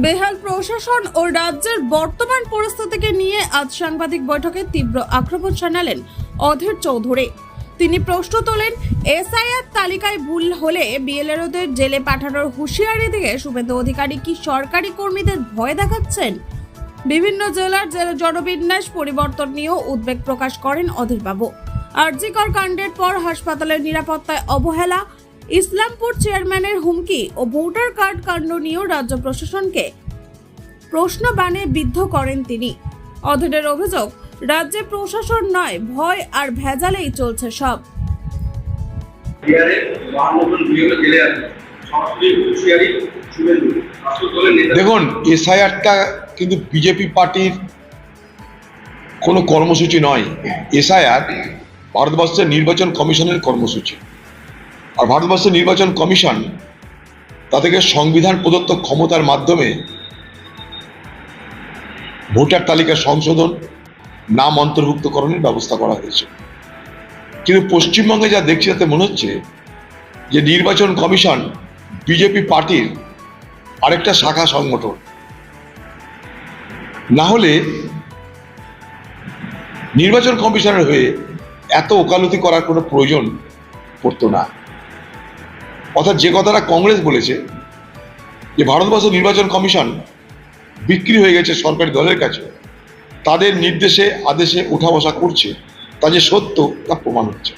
বেহাল প্রশাসন ও রাজ্যের বর্তমান পরিস্থিতিকে নিয়ে আজ সাংবাদিক বৈঠকে তীব্র আক্রমণ জানালেন অধীর চৌধুরী। তিনি প্রশ্ন তোলেন, এসআইআর তালিকায় ভুল হলে বিএলএরওদের জেলে পাঠানোর হুঁশিয়ারি দিয়ে শুভেন্দু অধিকারী কি সরকারি কর্মীদের ভয় দেখাচ্ছেন? বিভিন্ন জেলার জেলা জনবিন্যাস পরিবর্তন নিয়েও উদ্বেগ প্রকাশ করেন অধীরবাবু। আরজিকর কাণ্ডের পর হাসপাতালের নিরাপত্তায় অবহেলা ইসলামপুর চেয়ারম্যানের হুমকি ও ভোটার কার্ড কাণ্ড নিয়েও রাজ্য প্রশাসনকে প্রশ্নবাণে বিদ্ধ করেন তিনি। অধীরের অভিযোগ রাজ্যে প্রশাসন নয় ভয় আর ভেজালেই চলছে সব। দেখুন এসআইআরটা কিন্তু বিজেপি পার্টির কোনো কর্মসূচি নয়। এসআইআর ভারতবর্ষের নির্বাচন কমিশনের কর্মসূচি। আর ভারতবর্ষের নির্বাচন কমিশন তাদেরকে সংবিধান প্রদত্ত ক্ষমতার মাধ্যমে ভোটার তালিকা সংশোধন, নাম অন্তর্ভুক্তকরণের ব্যবস্থা করা হয়েছে। কিন্তু পশ্চিমবঙ্গে যা দেখছি তাতে মনে হচ্ছে যে নির্বাচন কমিশন বিজেপি পার্টির আরেকটা শাখা সংগঠন। না হলে নির্বাচন কমিশনের হয়ে এত ওকালতি করার কোনো প্রয়োজন পড়তো না। অর্থাৎ যে কথাটা কংগ্রেস বলেছে, যে ভারতবর্ষ নির্বাচন কমিশন বিক্রি হয়ে গেছে সরকারি দলের কাছে, তাদের নির্দেশে, আদেশে উঠা বসা করছে, তা যে সত্য তা প্রমাণ হচ্ছে।